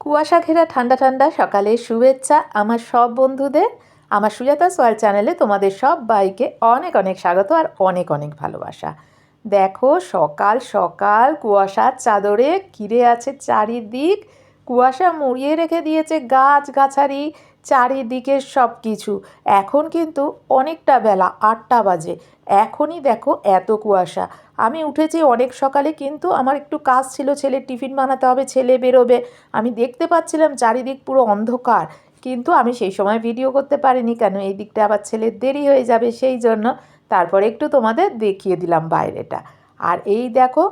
কুয়াশা ঘেরা ঠান্ডা ঠান্ডা সকালে শুভেচ্ছা আমার সব বন্ধুদের, আমার সুজাতা সোয়াল চ্যানেলে তোমাদের সব বাইকে অনেক অনেক স্বাগত আর অনেক অনেক ভালোবাসা। দেখো সকাল সকাল কুয়াশার চাদরে কিরে আছে চারিদিক কুয়াশা মুড়িয়ে রেখে দিয়েছে গাছ গাছারি চারিদিকে সব কিছু এখন কিন্তু অনেকটা বেলা, আটটা বাজে। এখনই দেখো এত কুয়াশা। আমি উঠেছি অনেক সকালে, কিন্তু আমার একটু কাজ ছিল ছেলের টিফিন বানাতে হবে, ছেলে বেরোবে। আমি দেখতে পাচ্ছিলাম চারিদিক পুরো অন্ধকার, কিন্তু আমি সেই সময় ভিডিও করতে পারিনি কেন? এই দিকটা আবার ছেলের দেরি হয়ে যাবে সেই জন্য। তারপরে একটু তোমাদের দেখিয়ে দিলাম বাইরেটা। আর এই দেখো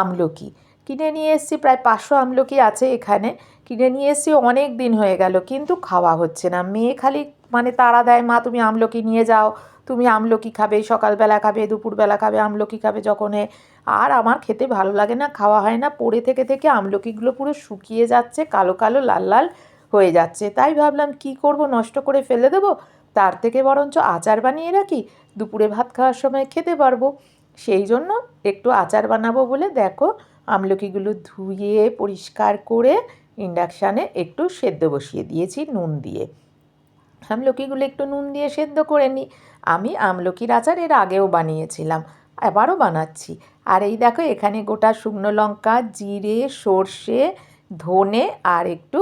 আমলকি। কিনে নিয়ে এসেছি, প্রায় পাঁচশো আমলকি আছে এখানে। কিনে নিয়ে এসেছি, অনেক দিন হয়ে গেল, কিন্তু খাওয়া হচ্ছে না। মেয়ে খালি মানে তাড়া দেয়, মা, তুমি আমলকি নিয়ে যাও, তুমি আমলকি খাবে, সকালবেলা খাবে, দুপুরবেলা খাবে, আমলকি খাবে যখনে আর আমার খেতে ভালো লাগে না, খাওয়া হয় না, পড়ে থেকে থেকে আমলকিগুলো পুরো শুকিয়ে যাচ্ছে, কালো কালো, লাল লাল হয়ে যাচ্ছে। তাই ভাবলাম, কি করব, নষ্ট করে ফেলে দেবো? তার থেকে বরঞ্চ আচার বানিয়ে রাখি, দুপুরে ভাত খাওয়ার সময় খেতে পারব। সেই জন্য একটু আচার বানাবো বলে, দেখো আমলকিগুলো ধুয়ে পরিষ্কার করে ইন্ডাকশানে একটু সেদ্ধ বসিয়ে দিয়েছি নুন দিয়ে। আমলকিগুলো একটু নুন দিয়ে সেদ্ধ করে নিই। আমি আমলকির আচার এর আগেও বানিয়েছিলাম আবারও বানাচ্ছি। আর এই দেখো, এখানে গোটা শুকনো লঙ্কা, জিরে, সর্ষে, ধনে আর একটু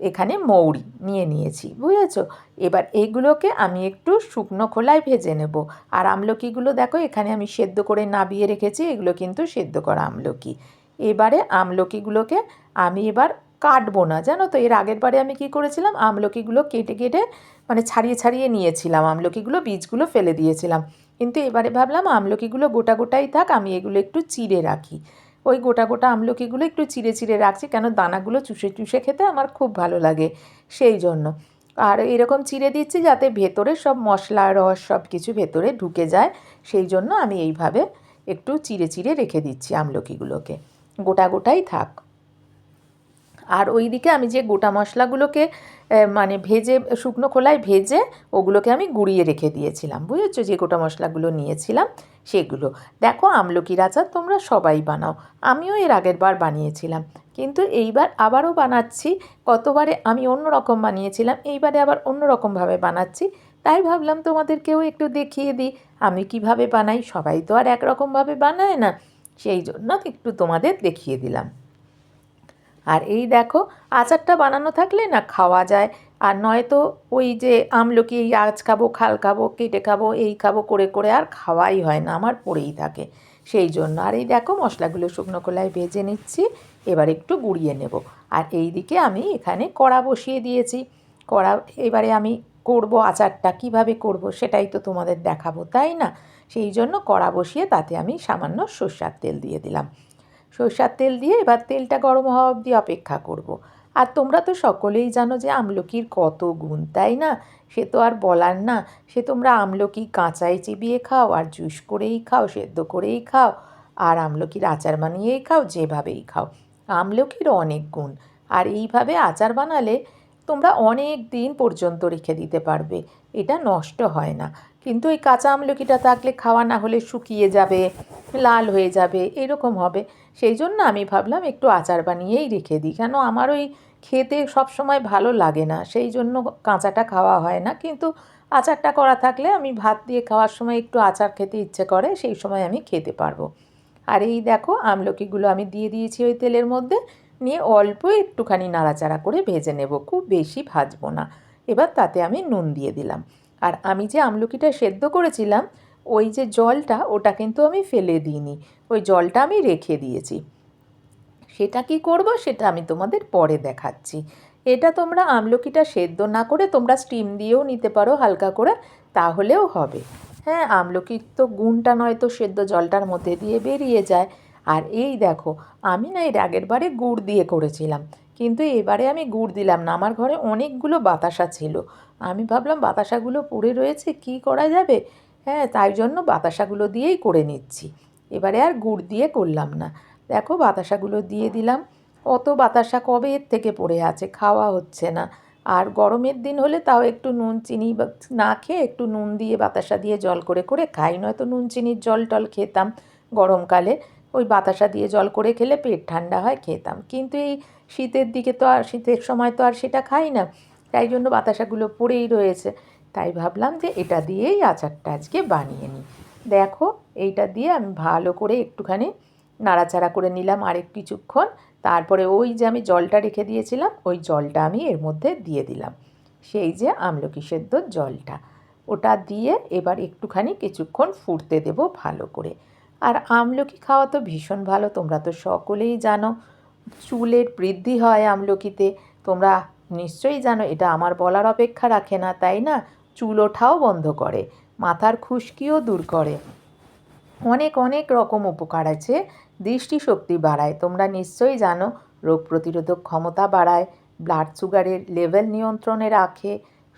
এখানে মৌরি নিয়ে নিয়েছি, বুঝেছ? এবার এইগুলোকে আমি একটু শুকনো খোলায় ভেজে নেব। আর আমলকিগুলো দেখো, এখানে আমি সেদ্ধ করে নাবিয়ে রেখেছি, এগুলো কিন্তু সেদ্ধ করা আমলকি। এবারে আমলকিগুলোকে আমি এবার কাটবো না, জানো তো? এর আগের বারে আমি কি করেছিলাম? আমলকিগুলো কেটে কেটে মানে ছাড়িয়ে ছাড়িয়ে নিয়েছিলাম। আমলকিগুলো বীজগুলো ফেলে দিয়েছিলাম। কিন্তু এবারে ভাবলাম আমলকিগুলো গোটা গোটাই থাক, আমি এগুলো একটু চিড়ে রাখি। ওই গোটা গোটা আমলকিগুলো একটু চিড়ে চিড়ে রাখছি কেন দানাগুলো চুষে চুষে খেতে আমার খুব ভালো লাগে সেই জন্য। আর এরকম চিড়ে দিচ্ছি যাতে ভেতরে সব মশলা, রস সব কিছু ভেতরে ঢুকে যায়, সেই জন্য আমি এইভাবে একটু চিড়ে চিড়ে রেখে দিচ্ছি আমলকিগুলোকে। গোটা গোটাই থাক। আর ওই দিকে আমি যে গোটা মশলাগুলোকে মানে ভেজে, শুকনো খোলায় ভেজে ওগুলোকে আমি গুঁড়িয়ে রেখে দিয়েছিলাম, বুঝেছ? যে গোটা মশলাগুলো নিয়েছিলাম সেগুলো। দেখো আমলকির আচার তোমরা সবাই বানাও। আমিও এর আগের বার বানিয়েছিলাম। কিন্তু এইবার আবারও বানাচ্ছি। কতবারে আমি অন্য রকম বানিয়েছিলাম, এইবারে আবার অন্য রকমভাবে বানাচ্ছি। তাই ভাবলাম তোমাদেরকেও একটু দেখিয়ে দিই। আমি কীভাবে বানাই, সবাই তো আর একরকমভাবে বানায় না। সেই জন্য একটু তোমাদের দেখিয়ে দিলাম। আর এই দেখো, আচারটা বানানো থাকলে না খাওয়া যায়। আর নয়তো ওই যে আমলকি আজ খাব, খাল খাব, কেটে খাব, এই খাব, করে করে আর খাওয়াই হয় না, আমার পড়েই থাকে। সেই জন্য আর এই দেখো মশলাগুলো শুকনো কলায় ভেজে নিচ্ছি, এবার একটু গুঁড়িয়ে নেব। আর এই দিকে আমি এখানে কড়া বসিয়ে দিয়েছি। কড়া, এবারে আমি করব আচারটা, কীভাবে করব সেটাই তো তোমাদের দেখাবো, তাই না? সেই জন্য কড়া বসিয়ে তাতে আমি সামান্য সর্ষার তেল দিয়ে দিলাম। সর্ষার তেল দিয়ে এবার তেলটা গরম হওয়া অবধি অপেক্ষা করব। আর তোমরা তো সকলেই জানো যে আমলকির কত গুণ, তাই না? সে তো আর বলার না। সে তোমরা আমলকি কাঁচাই চিবিয়ে খাও, আর জুস করেই খাও, সেদ্ধ করেই খাও, আর আমলকির আচার বানিয়েই খাও, যেভাবেই খাও। আমলকির অনেক গুণ, আর এইভাবে আচার বানালে তোমরা অনেক দিন পর্যন্ত রেখে দিতে পারবে। এটা নষ্ট হয় না। কিন্তু এই কাঁচা আমলকিটা থাকলে খাওয়া না হলে শুকিয়ে যাবে, লাল হয়ে যাবে, এরকম হবে। সেই জন্য আমি ভাবলাম একটু আচার বানিয়েই রেখে দিই। কেন আমার ওই খেতে সব সময় ভালো লাগে না, সেই জন্য কাঁচাটা খাওয়া হয় না। কিন্তু আচারটা করা থাকলে আমি ভাত দিয়ে খাওয়ার সময় একটু আচার খেতে ইচ্ছে করে, সেই সময় আমি খেতে পারব। আর এই দেখো আমলকিগুলো আমি দিয়ে দিয়েছি ওই তেলের মধ্যে। নিয়ে অল্প একটুখানি নাড়াচাড়া করে ভেজে নেব, খুব বেশি ভাজবো না। এবার তাতে আমি নুন দিয়ে দিলাম। আর আমি যে আমলকিটা সেদ্ধ করেছিলাম, ওই যে জলটা, ওটা কিন্তু আমি ফেলে দিইনি। ওই জলটা আমি রেখে দিয়েছি। সেটা কি করব, সেটা আমি তোমাদের পরে দেখাচ্ছি। এটা তোমরা আমলকিটা সেদ্ধ না করে তোমরা স্টিম দিয়েও নিতে পারো হালকা করে, তাহলেও হবে। হ্যাঁ আমলকির তো গুণটা নয়তো সেদ্ধ জলটার মধ্যে দিয়ে বেরিয়ে যায়। আর এই দেখো, আমি না এর আগের বারে গুড় দিয়ে করেছিলাম। কিন্তু এবারে আমি গুড় দিলাম না। আমার ঘরে অনেকগুলো বাতাসা ছিল। আমি ভাবলাম, বাতাসাগুলো পড়ে রয়েছে, কি করা যাবে? হ্যাঁ তাই জন্য বাতাসাগুলো দিয়েই করে নিচ্ছি। এবারে আর গুড় দিয়ে করলাম না। দেখো, বাতাসাগুলো দিয়ে দিলাম। অত বাতাসা কবে এর থেকে পড়ে আছে? খাওয়া হচ্ছে না। আর গরমের দিন হলে তাও একটু নুন, চিনি না খেয়ে একটু নুন দিয়ে বাতাসা দিয়ে জল করে করে খাই। নয়তো নুন, চিনির জল টল খেতাম গরমকালে। ওই বাতাসা দিয়ে জল করে খেলে পেট ঠান্ডা হয়, খেতাম। কিন্তু এই শীতের দিকে তো আর, শীতের সময় তো আর সেটা খাই না। তাই জন্য বাতাসাগুলো পড়েই রয়েছে। তাই ভাবলাম যে এটা দিয়েই আচারটা আজকে বানিয়ে নিই। দেখো, এইটা দিয়ে আমি ভালো করে একটুখানি নাড়াচাড়া করে নিলাম আরেক কিছুক্ষণ। তারপরে ওই যে আমি জলটা রেখে দিয়েছিলাম, ওই জলটা আমি এর মধ্যে দিয়ে দিলাম। সেই যে আমলকি সেদ্ধ জলটা। ওটা দিয়ে এবার একটুখানি কিছুক্ষণ ফুটতে দেব ভালো করে। আর আমলকি খাওয়া তো ভীষণ ভালো, তোমরা তো সকলেই জানো। চুলের বৃদ্ধি হয় আমলকিতে, তোমরা নিশ্চয়ই জানো, এটা আমার বলার অপেক্ষা রাখে না, তাই না? চুল ওঠাও বন্ধ করে, মাথার খুশকিও দূর করে। অনেক অনেক রকম উপকার আছে, দৃষ্টিশক্তি বাড়ায়, তোমরা নিশ্চয়ই জানো, রোগ প্রতিরোধক ক্ষমতা বাড়ায় ব্লাড সুগারের লেভেল নিয়ন্ত্রণে রাখে।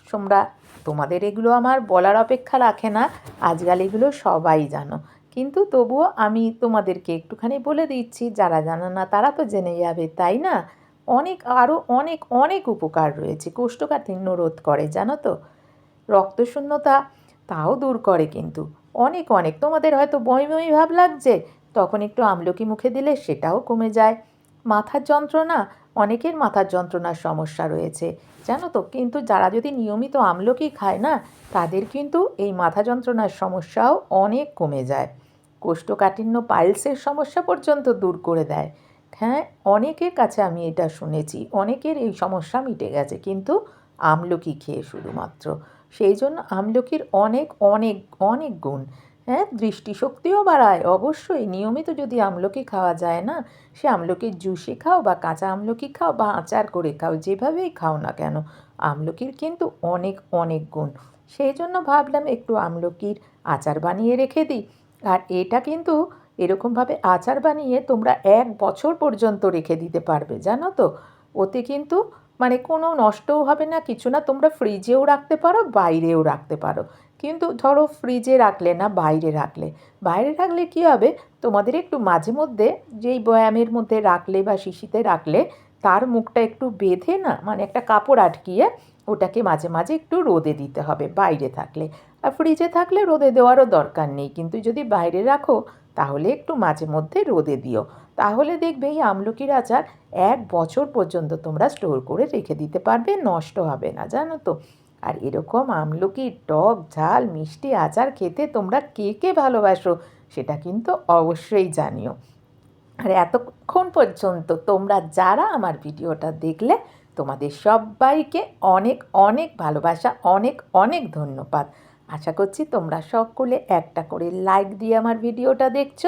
তোমরা, তোমাদের এগুলো আমার বলার অপেক্ষা রাখে না, আজকাল এগুলো সবাই জানো। কিন্তু তবুও আমি তোমাদেরকে একটুখানি বলে দিচ্ছি, যারা জানো না তারা তো জেনে যাবে, তাই না? অনেক আরও অনেক অনেক উপকার রয়েছে, কোষ্ঠকাঠিন্য রোধ করে, জানো তো? রক্তশূন্যতা তাও দূর করে কিন্তু, অনেক অনেক। তোমাদের হয়তো বই বই ভাব লাগছে, তখন একটু আমলকি মুখে দিলে সেটাও কমে যায়। মাথার যন্ত্রণা, অনেকের মাথার যন্ত্রণার সমস্যা রয়েছে, জানো তো? কিন্তু যারা যদি নিয়মিত আমলকি খায় না, তাদের কিন্তু এই মাথা যন্ত্রণার সমস্যাও অনেক কমে যায়। কোষ্ঠকাঠিন্য পাইলসের সমস্যা পর্যন্ত দূর করে দেয়। হ্যাঁ অনেকের কাছে আমি এটা শুনেছি, অনেকের এই সমস্যা মিটে গেছে, কিন্তু আমলকি খেয়ে শুধুমাত্র। সেই জন্য আমলকির অনেক অনেক অনেক গুণ। হ্যাঁ দৃষ্টিশক্তিও বাড়ায়। অবশ্যই নিয়মিত যদি আমলকি খাওয়া যায় না, সে আমলকির জুসে খাও বা কাঁচা আমলকি খাও বা আচার করে খাও, যেভাবেই খাও না কেন, আমলকির কিন্তু অনেক অনেক গুণ। সেই জন্য ভাবলাম একটু আমলকির আচার বানিয়ে রেখে দিই। আর এটা কিন্তু এরকমভাবে আচার বানিয়ে তোমরা এক বছর পর্যন্ত রেখে দিতে পারবে, জানো তো? ওতে কিন্তু মানে কোনো নষ্টও হবে না, কিছু না, তোমরা ফ্রিজেও রাখতে পারো, বাইরেও রাখতে পারো। কিন্তু ধরো ফ্রিজে রাখলে না, বাইরে রাখলে। বাইরে রাখলে কী হবে? তোমাদের একটু মাঝে মধ্যে যেই বয়ামের মধ্যে রাখলে বা শিশিতে রাখলে, তার মুখটা একটু বেঁধে না মানে একটা কাপড় আটকিয়ে ওটাকে মাঝে মাঝে একটু রোদে দিতে হবে, বাইরে থাকলে। আর ফ্রিজে থাকলে রোদে দেওয়ারও দরকার নেই। কিন্তু যদি বাইরে রাখো, তাহলে একটু মাঝে মধ্যে রোদে দিও। তাহলে দেখবে এই আমলকির আচার এক বছর পর্যন্ত তোমরা স্টোর করে রেখে দিতে পারবে, নষ্ট হবে না, জানো তো। আর এরকম আমলকি, টক, ঝাল, মিষ্টি আচার খেতে তোমরা কে কে ভালোবাসো, সেটা কিন্তু অবশ্যই জানিও। আর এতক্ষণ পর্যন্ত তোমরা যারা আমার ভিডিওটা দেখলে, তোমাদের সবাইকে অনেক অনেক ভালোবাসা, অনেক অনেক ধন্যবাদ। আশা করছি তোমরা সকলে একটা করে লাইক দিয়ে আমার ভিডিওটা দেখছ।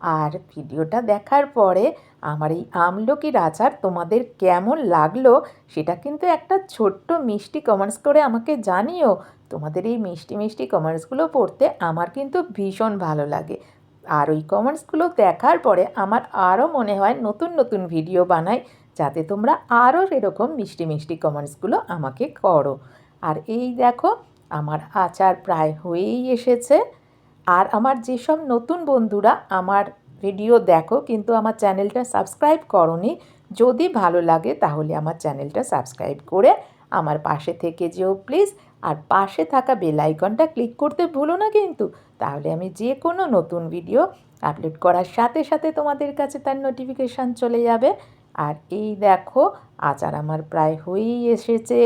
আর ভিডিওটা দেখার পরে আমার এই আমলকির আচার তোমাদের কেমন লাগল সেটা কিন্তু একটা ছোট্ট মিষ্টি কমেন্টস করে আমাকে জানিও। তোমাদের এই মিষ্টি মিষ্টি কমেন্টসগুলো পড়তে আমার কিন্তু ভীষণ ভালো লাগে। আর ওই কমেন্টসগুলো দেখার পরে আমার আরও মনে হয় নতুন নতুন ভিডিও বানাই যাতে তোমরা আরও এরকম মিষ্টি মিষ্টি কমেন্টসগুলো আমাকে করো। আর এই দেখো আমার আচার প্রায় হয়েই এসেছে। আর আমার যেসব নতুন বন্ধুরা আমার ভিডিও দেখো কিন্তু আমার চ্যানেলটা সাবস্ক্রাইব করনি, যদি ভালো লাগে তাহলে আমার চ্যানেলটা সাবস্ক্রাইব করে আমার পাশে থেকে যেও প্লিজ। আর পাশে থাকা বেল আইকনটা ক্লিক করতে ভুলো না কিন্তু। তাহলে আমি যে কোনো নতুন ভিডিও আপলোড করার সাথে সাথে তোমাদের কাছে তার নোটিফিকেশান চলে যাবে। আর এই দেখো, আচার আমার প্রায় হয়েই এসেছে।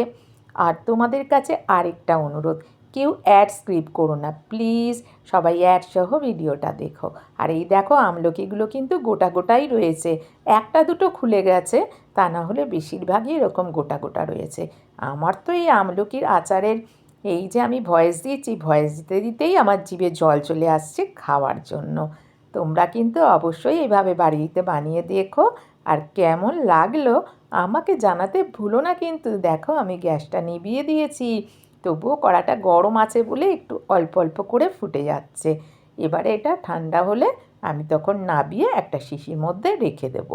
আর তোমাদের কাছে আরেকটা অনুরোধ, কেউ অ্যাড স্ক্রিপ্ট করো না প্লিজ সবাই অ্যাড সহ ভিডিওটা দেখো। আর এই দেখো আমলকিগুলো কিন্তু গোটা গোটাই রয়েছে, একটা দুটো খুলে গেছে, তা না হলে বেশিরভাগই এরকম গোটা গোটা রয়েছে। আমার তো এই আমলকির আচারের এই যে আমি ভয়েস দিয়েছি ভয়েস দিতে দিতেই আমার জিভে জল চলে আসছে খাওয়ার জন্য। তোমরা কিন্তু অবশ্যই এভাবে বাড়িতে বানিয়ে দেখো আর কেমন লাগল আমাকে জানাতে ভুলো না কিন্তু। দেখো, আমি গ্যাসটা নিভিয়ে দিয়েছি। তবুও কড়াটা গরম আছে বলে একটু অল্প অল্প করে ফুটে যাচ্ছে। এবারে এটা ঠান্ডা হলে আমি তখন নাবিয়ে একটা শিশির মধ্যে রেখে দেব।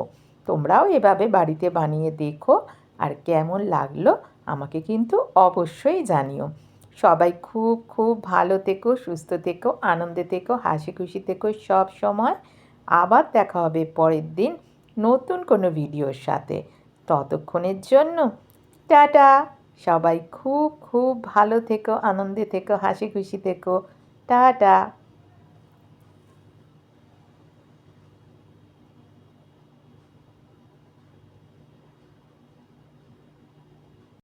তোমরাও এভাবে বাড়িতে বানিয়ে দেখো আর কেমন লাগল আমাকে কিন্তু অবশ্যই জানিও। সবাই খুব খুব ভালো থেকো, সুস্থ থেকো, আনন্দে থেকো হাসি খুশি থেকো সব সময়। আবার দেখা হবে পরের দিন। নতুন কোনো ভিডিওর সাথে। ততক্ষণের জন্য টাটা। সবাই খুব খুব ভালো থেকো, আনন্দে থেকো হাসি খুশি থেকো। টাটা।